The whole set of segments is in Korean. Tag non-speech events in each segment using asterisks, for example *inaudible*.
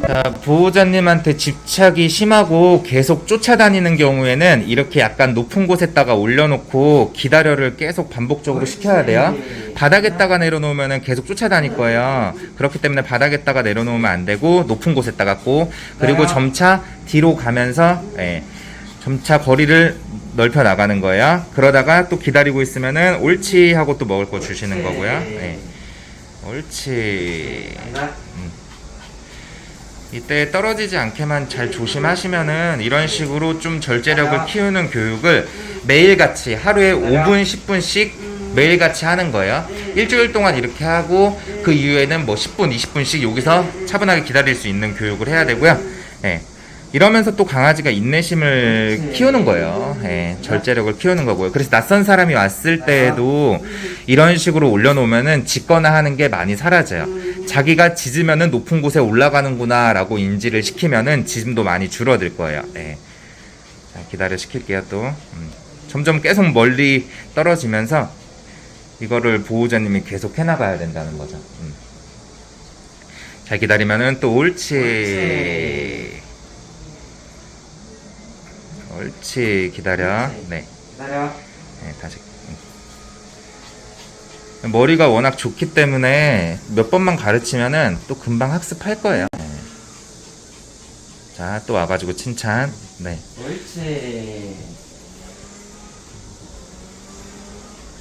자, 보호자님한테 집착이 심하고 계속 쫓아다니는 경우에는 이렇게 약간 높은 곳에다가 올려놓고 기다려를 계속 반복적으로 시켜야 돼요. 바닥에다가 내려놓으면 계속 쫓아다닐 거예요. 그렇기 때문에 바닥에다가 내려놓으면 안 되고 높은 곳에다가 꼭 그리고 점차 뒤로 가면서 예, 점차 거리를 넓혀 나가는 거예요. 그러다가 또 기다리고 있으면은 옳지 하고 또 먹을 거 주시는 거고요. 예. 옳지. 이때 떨어지지 않게만 잘 조심하시면은 이런 식으로 좀 절제력을 키우는 교육을 매일같이 하루에 5분, 10분씩 매일같이 하는 거예요. 일주일 동안 이렇게 하고 그 이후에는 뭐 10분, 20분씩 여기서 차분하게 기다릴 수 있는 교육을 해야 되고요. 예. 이러면서 또 강아지가 인내심을 키우는 거예요. 예, 절제력을 키우는 거고요. 그래서 낯선 사람이 왔을 때에도 이런 식으로 올려놓으면은 짖거나 하는 게 많이 사라져요. 자기가 짖으면은 높은 곳에 올라가는구나라고 인지를 시키면은 짖음도 많이 줄어들 거예요. 예. 자, 기다려 시킬게요 또. 음. 점점 계속 멀리 떨어지면서 이거를 보호자님이 계속 해나가야 된다는 거죠. 음. 잘 기다리면은 또 옳지. 옳지 기다려. 네. 기다려. 네, 다시. 음. 머리가 워낙 좋기 때문에 몇 번만 가르치면은 또 금방 학습할 거예요. 네. 자, 또 와가지고 칭찬. 네. 옳지.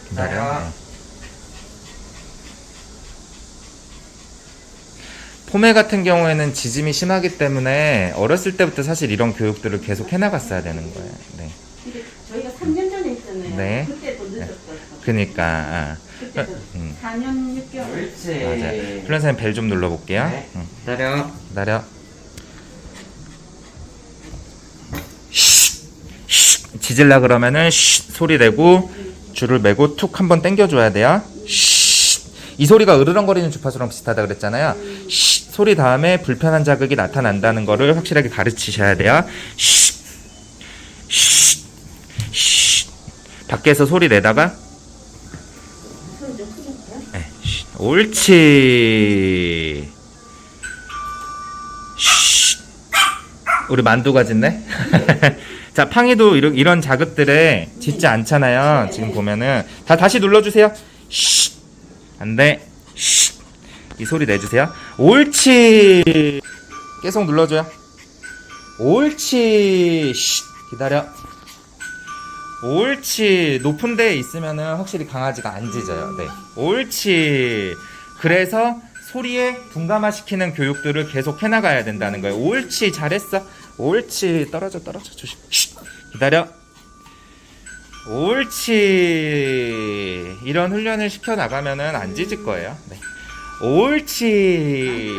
기다려. 기다려. 네. 포메 같은 경우에는 지짐이 심하기 때문에 어렸을 때부터 사실 이런 교육들을 계속 해나갔어야 되는 거예요. 네. 근데 저희가 3년 전에 했잖아요. 네. 그때도 늦었었어. 그니까, 아. 그때도 음. 4년 6개월. 옳지. 맞아요. 플랜사님 벨 좀 눌러볼게요. 네. 응. 기다려. 기다려. 쉿, 쉿. 짖을라 그러면은 쉿 소리 내고 줄을 매고 툭 한번 당겨줘야 돼요. 쉿. 이 소리가 으르렁거리는 주파수랑 비슷하다 그랬잖아요. 쉿. 소리 다음에 불편한 자극이 나타난다는 거를 확실하게 가르치셔야 돼요. 쉿. 쉿. 쉿. 밖에서 소리 내다가. 네, 쉿. 옳지. 쉿. 우리 만두가 짖네. *laughs* 자, 팡이도 이런, 이런 자극들에 짖지 않잖아요. 지금 보면은 다 다시 눌러주세요. 쉿. 안 돼. 쉿. 이 소리 내주세요. 옳지. 계속 눌러줘요. 옳지. 쉿. 기다려. 옳지. 높은 데에 있으면은 확실히 강아지가 안 짖어요. 네. 옳지. 그래서 소리에 둔감화시키는 교육들을 계속 해나가야 된다는 거예요. 옳지. 잘했어. 옳지. 떨어져, 떨어져. 조심. 쉿. 기다려. 옳지. 이런 훈련을 시켜 나가면은 안 짖을 거예요. 네. 옳지.